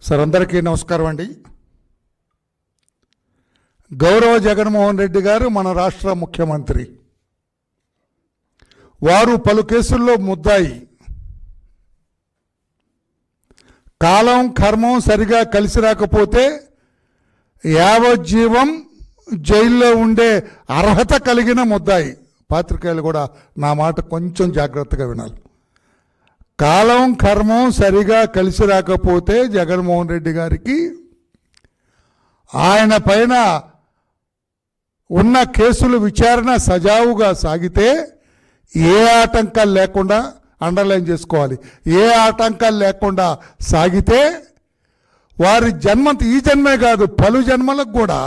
Sir అందరికీ నమస్కారం అండి. గౌరవ జగన్మోహన్ రెడ్డి గారు మన రాష్ట్ర ముఖ్యమంత్రి. వారు పలు కేసుల్లో ముద్దాయి. కాలం కర్మం సరిగా కలిసి రాకపోతే యావజ్జీవం జైల్లో ఉండే అర్హత కలిగిన ముద్దాయి. పాత్రికేయులు కూడా నా మాట కొంచెం జాగ్రత్తగా వినాలి. కాలం కర్మం సరిగా కలిసి రాకపోతే జగన్మోహన్ రెడ్డి గారికి ఆయన పైన ఉన్న కేసులు విచారణ సజావుగా సాగితే ఏ ఆటంకాలు లేకుండా అండర్లైన్ చేసుకోవాలి. ఏ ఆటంకాలు లేకుండా సాగితే వారి జన్మ ఈ జన్మే కాదు పలు జన్మలకు కూడా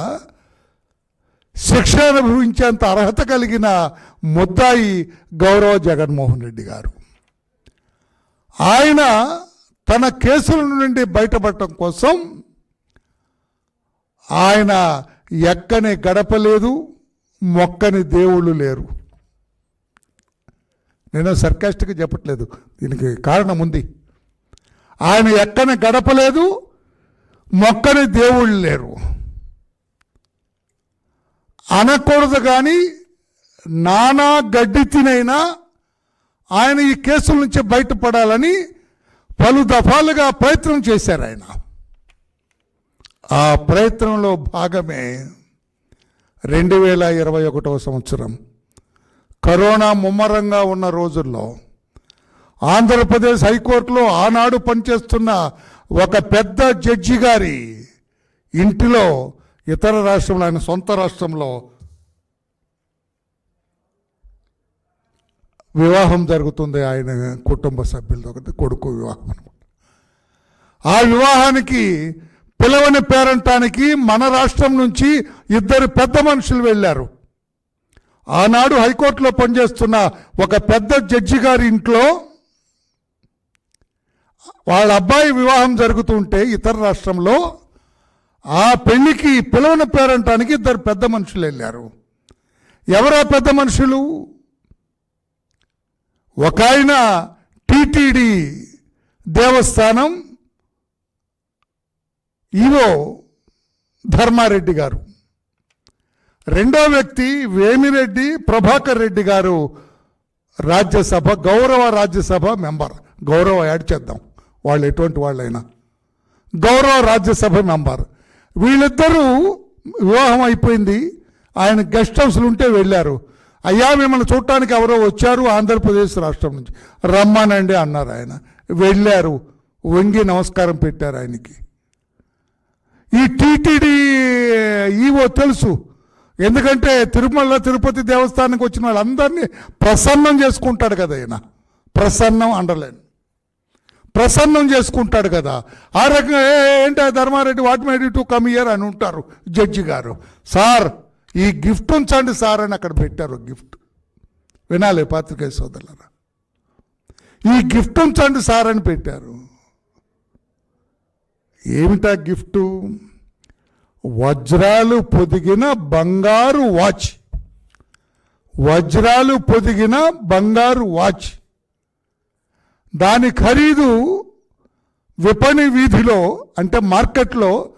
శిక్ష అనుభవించేంత అర్హత కలిగిన ముద్దాయి గౌరవ జగన్మోహన్ రెడ్డి గారు. ఆయన తన కేసుల నుండి బయటపడటం కోసం ఆయన ఎక్కని గడప లేదు మొక్కని దేవుళ్ళు లేరు. నేను సర్కాస్టిక్గా చెప్పట్లేదు దీనికి కారణం ఉంది. ఆయన ఎక్కని గడప లేదు మొక్కని దేవుళ్ళు లేరు. అనకూడదు కానీ నానా గడ్డి తినైనా ఆయన ఈ కేసుల నుంచి బయటపడాలని పలు దఫాలుగా ప్రయత్నం చేశారు ఆయన. ఆ ప్రయత్నంలో భాగమే రెండు వేల ఇరవై ఒకటవ సంవత్సరం. కరోనా ముమ్మరంగా ఉన్న రోజుల్లో ఆంధ్రప్రదేశ్ హైకోర్టులో ఆనాడు పనిచేస్తున్న ఒక పెద్ద జడ్జి గారి ఇంటిలో ఇతర రాష్ట్రంలో ఆయన సొంత రాష్ట్రంలో వివాహం జరుగుతుంది ఆయన కుటుంబ సభ్యులతో ఒకటి కొడుకు వివాహం అనమాట. ఆ వివాహానికి పిలవని పేరంటానికి మన రాష్ట్రం నుంచి ఇద్దరు పెద్ద మనుషులు వెళ్ళారు. ఆనాడు హైకోర్టులో పనిచేస్తున్న ఒక పెద్ద జడ్జి గారి ఇంట్లో వాళ్ళ అబ్బాయి వివాహం జరుగుతుంటే ఇతర రాష్ట్రంలో ఆ పెళ్ళికి పిలవని పేరంటానికి ఇద్దరు పెద్ద మనుషులు వెళ్ళారు. ఎవరా పెద్ద మనుషులు? ఒక ఆయన టిటిడి దేవస్థానం ఈవో ధర్మారెడ్డి గారు. రెండో వ్యక్తి వేమిరెడ్డి ప్రభాకర్ రెడ్డి గారు రాజ్యసభ గౌరవ రాజ్యసభ మెంబర్. గౌరవ యాడ్ చేద్దాం. వాళ్ళు ఎటువంటి వాళ్ళైనా. గౌరవ రాజ్యసభ మెంబర్. వీళ్ళిద్దరూ వివాహం అయిపోయింది. ఆయన గెస్ట్ హౌస్లు ఉంటే వెళ్ళారు. అయ్యా మిమ్మల్ని చూడటానికి ఎవరో వచ్చారు ఆంధ్రప్రదేశ్ రాష్ట్రం నుంచి. రమ్మానండి అన్నారు ఆయన. వెళ్ళారు. వంగి నమస్కారం పెట్టారు ఆయనకి. ఈ టీటీడీ ఈవో తెలుసు. ఎందుకంటే తిరుమల తిరుపతి దేవస్థానానికి వచ్చిన వాళ్ళందరినీ ప్రసన్నం చేసుకుంటాడు కదా ఆయన ప్రసన్నం అండర్లైన్ ప్రసన్నం చేసుకుంటాడు కదా. ఆ రకంగా ఏంటి Dharmareddy what made to come here అని ఉంటారు జడ్జి గారు. సార్ ఈ గిఫ్ట్ ఉంచండి సార్ అని అక్కడ పెట్టారు గిఫ్ట్. వినాలి పాత్రికేయ సోదరులరా. ఈ గిఫ్ట్ ఉంచండి సార్ అని పెట్టారు. ఏమిటా గిఫ్ట్? వజ్రాలు పొదిగిన బంగారు వాచ్. వజ్రాలు పొదిగిన బంగారు వాచ్. దాని ఖరీదు విపణి వీధిలో అంటే మార్కెట్లో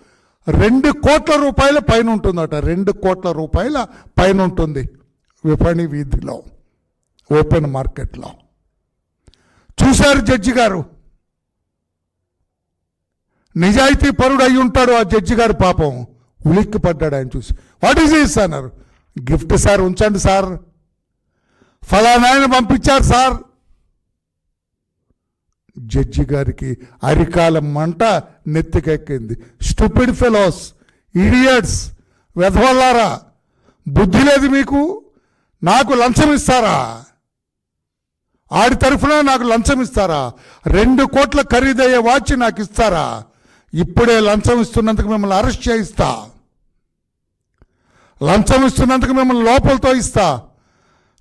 రెండు కోట్ల రూపాయల పైన ఉంటుందట. రెండు కోట్ల రూపాయల పైన ఉంటుంది విపణి వీధిలో ఓపెన్ మార్కెట్లో. చూశారు జడ్జి గారు? నిజాయితీ పరుడు అయి ఉంటాడు ఆ జడ్జి గారు పాపం. ఉలిక్కి పడ్డాడు ఆయన చూసి. వాట్ ఈస్ అన్నారు గిఫ్ట్ సార్ ఉంచండి సార్ ఫలానా ఆయన పంపించారు సార్ జడ్జి గారికి అరికాల మంట నెత్తికెక్కింది. స్టూపిడ్ ఫెలోస్ ఇడియట్స్ వెధవల్లారా బుద్ధి లేదు మీకు? నాకు లంచం ఇస్తారా? ఆడి తరఫున నాకు లంచం ఇస్తారా? రెండు కోట్ల ఖరీదయ్యే వాచ్ నాకు ఇస్తారా? ఇప్పుడే లంచం ఇస్తున్నందుకు మిమ్మల్ని అరెస్ట్ చేయిస్తా. లంచం ఇస్తున్నందుకు మిమ్మల్ని లోపలతో ఇస్తా.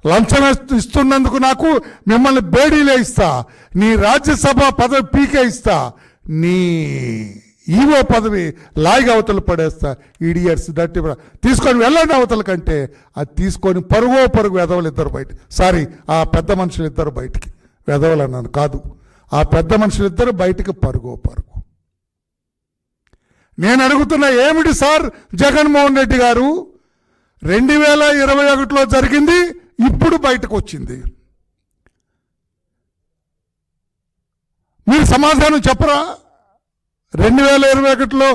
లంచం ఇస్తు- ఇస్తున్నందుకు నాకు మిమ్మల్ని బేడీలే ఇస్తా. నీ రాజ్యసభ పదవి పీకే ఇస్తా. నీ ఈవో పదవి లాయిగా అవతలు పడేస్తా. ఈడియర్స్ దట్టి తీసుకొని వెళ్ళండి అవతల కంటే. అది తీసుకొని పరుగో పరుగు వెధవలు ఇద్దరు బయట. సారీ ఆ పెద్ద మనుషులు ఇద్దరు బయటికి వెధవలు అన్నాను కాదు. ఆ పెద్ద మనుషులు ఇద్దరు బయటికి పరుగో పరుగు. నేను అడుగుతున్న ఏమిటి సార్ జగన్మోహన్ రెడ్డి గారు? రెండు వేల ఇరవై ఒకటిలో జరిగింది ఇప్పుడు బయటకు వచ్చింది మీరు సమాధానం చెప్పరా? రెండు వేల ఇరవై ఒకటిలో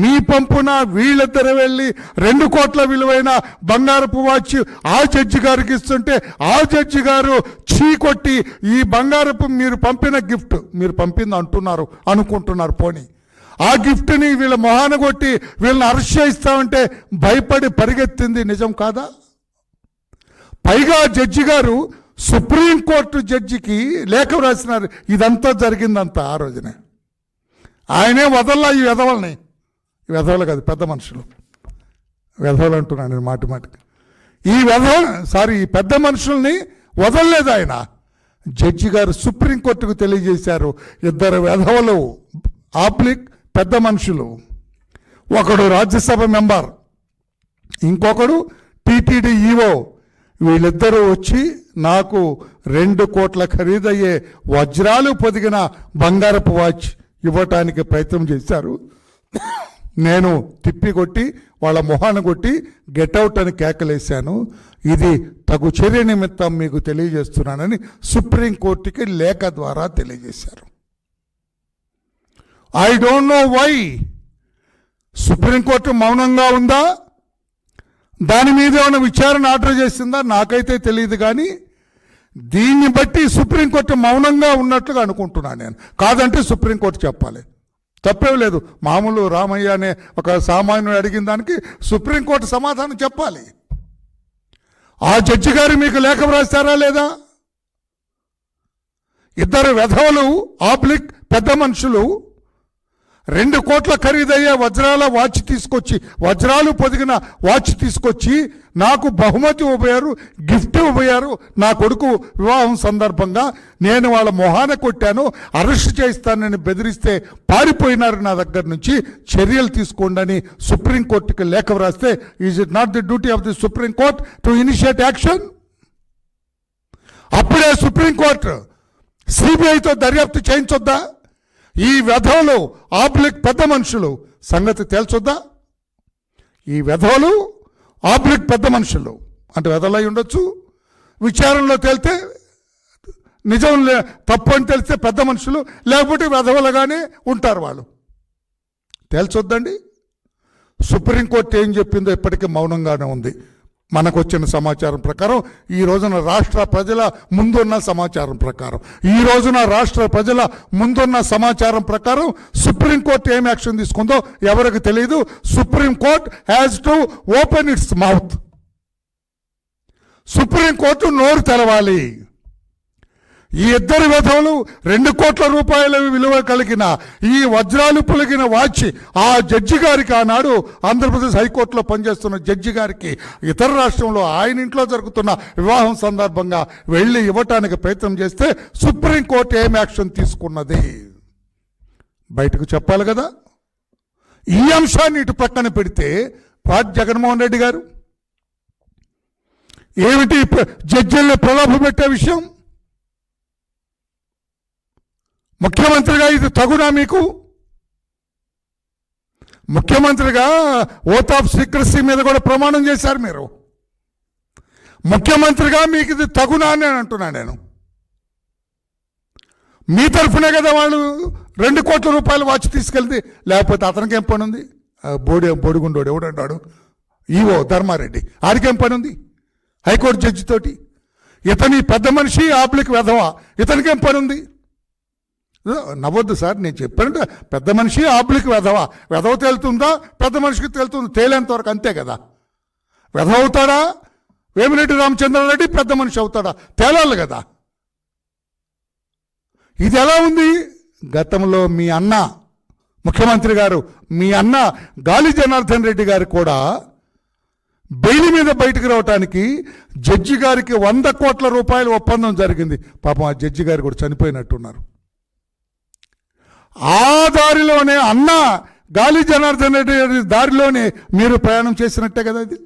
మీ పంపున వీళ్ళిద్దరు వెళ్ళి రెండు కోట్ల విలువైన బంగారపు వాచ్ ఆ జడ్జి గారికి ఇస్తుంటే ఆ జడ్జి గారు చీ కొట్టి ఈ బంగారపు మీరు పంపిన గిఫ్ట్ మీరు పంపింది అంటున్నారు అనుకుంటున్నారు పోనీ. ఆ గిఫ్ట్ని వీళ్ళ మొహాన కొట్టి వీళ్ళని అరెస్ట్ చేస్తామంటే భయపడి పరిగెత్తింది నిజం కాదా? పైగా జడ్జి గారు సుప్రీంకోర్టు జడ్జికి లేఖ రాసినారు. ఇదంతా జరిగిందంతా ఆ రోజునే. ఆయనే వదల్లా ఈ వెధవల్ని. వెధవలు కాదు పెద్ద మనుషులు. వెధవలు అంటున్నాను నేను మాటి మాటికి. ఈ వెధవ సారీ ఈ పెద్ద మనుషుల్ని వదలలేదు ఆయన. జడ్జి గారు సుప్రీంకోర్టుకు తెలియజేశారు ఇద్దరు వెధవలు ఆప్లిక్ పెద్ద మనుషులు. ఒకడు రాజ్యసభ మెంబర్ ఇంకొకడు టీటీడీ ఈవో వీళ్ళిద్దరూ వచ్చి నాకు రెండు కోట్ల ఖరీదయ్యే వజ్రాలు పొదిగిన బంగారపు వాచ్ ఇవ్వటానికి ప్రయత్నం చేశారు. నేను తిప్పి కొట్టి వాళ్ళ మొహాన్ని కొట్టి గెట్అవుట్ అని కేకలేశాను. ఇది తగు చర్య నిమిత్తం మీకు తెలియజేస్తున్నానని సుప్రీంకోర్టుకి లేఖ ద్వారా తెలియజేశారు. I don't know why supreme court మౌనంగా ఉందా? దాని మీద ఏమైనా విచారణ ఆర్డర్ చేసిందా? నాకైతే తెలియదు కానీ దీన్ని బట్టి సుప్రీంకోర్టు మౌనంగా ఉన్నట్లుగా అనుకుంటున్నాను నేను. కాదంటే సుప్రీంకోర్టు చెప్పాలి. తప్పేం లేదు. మామూలు రామయ్య అనే ఒక సామాన్యుడు అడిగిన దానికి సుప్రీంకోర్టు సమాధానం చెప్పాలి. ఆ జడ్జి గారు మీకు లేఖ వ్రాస్తారా లేదా? ఇద్దరు వెధవలు ఆబ్లిక్ పెద్ద మనుషులు రెండు కోట్ల ఖరీదయ్యే వజ్రాల వాచ్ తీసుకొచ్చి వజ్రాలు పొదిగిన వాచ్ తీసుకొచ్చి నాకు బహుమతి ఇవ్వబోయారు గిఫ్ట్ ఇవ్వబోయారు నా కొడుకు వివాహం సందర్భంగా నేను వాళ్ళ మొహాన కొట్టాను అరెస్ట్ చేయిస్తానని బెదిరిస్తే పారిపోయినారు నా దగ్గర నుంచి. చర్యలు తీసుకోండి అని సుప్రీంకోర్టుకి లేఖ వ్రాస్తే is it not the duty of the supreme court to initiate action అప్పుడే సుప్రీంకోర్టు సిబిఐతో దర్యాప్తు చేయించొద్దా? ఈ వెధవలు ఆబ్లిక్ పెద్ద మనుషులు. సంగతి తేల్చొద్దా? ఈ వెధవలు ఆబ్లిక్ పెద్ద మనుషులు. అంటే వెధలై ఉండొచ్చు. విచారణలో తేలితే నిజం లే తప్పు అని తెలిస్తే పెద్ద మనుషులు లేకపోతే వెధవలుగానే ఉంటారు వాళ్ళు. తేల్చొద్దండి. సుప్రీంకోర్టు ఏం చెప్పిందో ఇప్పటికీ మౌనంగానే ఉంది. మనకు వచ్చిన సమాచారం ప్రకారం ఈ రోజున రాష్ట్ర ప్రజల ముందున్న సమాచారం ప్రకారం. ఈ రోజున రాష్ట్ర ప్రజల ముందున్న సమాచారం ప్రకారం సుప్రీంకోర్టు ఏం యాక్షన్ తీసుకుందో ఎవరికి తెలియదు supreme court has to open its mouth supreme court నోరు తెరవాలి. ఈ ఇద్దరు విధములు రెండు కోట్ల రూపాయల విలువ కలిగిన ఈ వజ్రాలు పొలిగిన వాచి ఆ జడ్జి గారికి ఆనాడు ఆంధ్రప్రదేశ్ హైకోర్టులో పనిచేస్తున్న జడ్జి గారికి ఇతర రాష్ట్రంలో ఆయన ఇంట్లో జరుగుతున్న వివాహం సందర్భంగా వెళ్ళి ఇవ్వటానికి ప్రయత్నం చేస్తే సుప్రీంకోర్టు ఏం యాక్షన్ తీసుకున్నది? బయటకు చెప్పాలి కదా. ఈ అంశాన్ని ఇటు పక్కన పెడితే పాట్ జగన్మోహన్ రెడ్డి గారు. ఏమిటి జడ్జిల్ని ప్రలోభ పెట్టే విషయం? ముఖ్యమంత్రిగా ఇది తగునా మీకు? ముఖ్యమంత్రిగా ఓత్ ఆఫ్ సీక్రసీ మీద కూడా ప్రమాణం చేశారు మీరు. ముఖ్యమంత్రిగా మీకు ఇది తగునా అని అంటున్నా నేను. మీ తరఫునే కదా వాళ్ళు రెండు కోట్ల రూపాయలు వాచ్ తీసుకెళ్తే లేకపోతే అతనికి ఏం పని ఉంది? బోడి బోడిగుండోడు ఎవడంటాడు ఈవో ధర్మారెడ్డి. ఆడికేం పని ఉంది? హైకోర్టు జడ్జి తోటి ఇతని పెద్ద మనిషి ఆపులకి వెధవా. ఇతనికేం పని ఉంది? నవ్వద్దు సార్ నేను చెప్పానంటే పెద్ద మనిషి ఆబ్లిక్ వెధవ. వెధవ తేలుతుందా? పెద్ద మనిషికి తేలుతుంది. తేలేంత వరకు అంతే కదా. వెధవ అవుతాడా? వేమిరెడ్డి రామచంద్రారెడ్డి పెద్ద మనిషి అవుతాడా? తేలాలి కదా. ఇది ఎలా ఉంది? గతంలో మీ అన్న ముఖ్యమంత్రి గారు మీ అన్న గాలి జనార్దన్ రెడ్డి గారు కూడా బెయిల్ మీద బయటకు రావటానికి జడ్జి గారికి వంద కోట్ల రూపాయల ఒప్పందం జరిగింది. పాపం ఆ జడ్జి గారు కూడా చనిపోయినట్టున్నారు. ఆ దారిలోనే అన్న గాలి జనార్దన్ రెడ్డి దారిలోనే మీరు ప్రయాణం చేసినట్టే కదా ఇది?